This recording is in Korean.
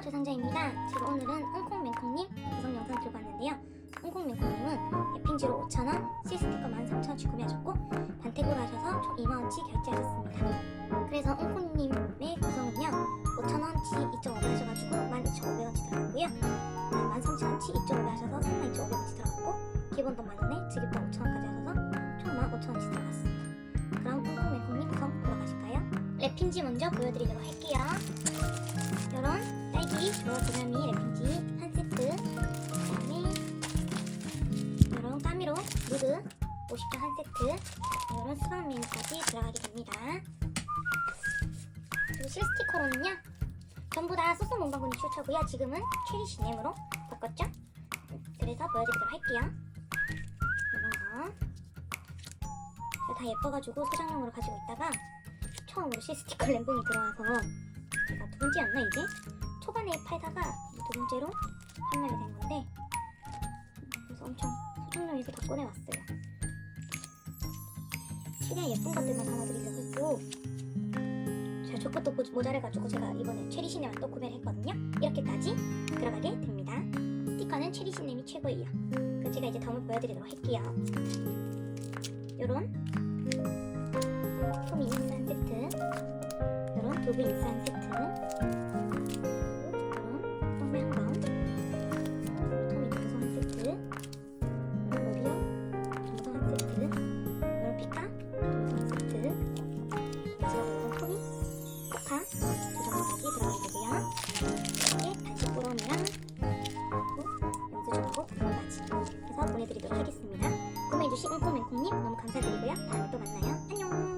조상자입니다. 제가 오늘은 웅콩맹콩님 구성 영상 들고 왔는데요. 웅콩맹콩님은 예핑지로 5,000원, 실스티커 13,000원치 구매하셨고 반태고를 하셔서 총 2만원치 결제하셨습니다. 그래서 웅콩님의 구성은요 5,000원치 2.5배 하셔가지고 12,500원치 들어갔고요 13,000원치 2.5배 하셔서 32,500원치 들어갔고 기본돈 만원에 즉입금 5,000원까지 하셔서 총 15,000원치 들어갔습니다. 그럼 웅콩맹콩님 구성 보러 가실까요? 랩핑지 먼저 보여드리도록 할게요. 조화 도가미 랩핑지 한 세트 그다음에 이런 까미로 누드 50개 한 세트 이런 수박 메뉴까지 들어가게 됩니다. 그리고 실 스티커로는요 전부 다 문방구니 추천고요 지금은 체리 시 넴으로 바꿨죠? 그래서 보여드리도록 할게요. 이런 거. 제가 다 예뻐가지고 소장용으로 가지고 있다가 처음으로 실 스티커 램봉이 들어와서 제가 두 번째였나 이제 초반에 팔다가 이제 두 번째로 판매가 된 건데 그래서 엄청 소장용에서 다 꺼내왔어요. 최대한 예쁜 것들만 담아드리려고 했고 제가 저것도 모- 모자라가지고 제가 이번에 체리시네만 또 구매를 했거든요. 이렇게까지 들어가게 됩니다. 스티커는 체리시네이 최고예요. 그럼 제가 이제 덤을 보여드리도록 할게요. 요런 폼 인산 세트 요런 두부 인산 세트 보내드리도록 하겠습니다. 구매해주신 앵콜맹콩님 너무 감사드리고요. 다음에 또 만나요. 안녕!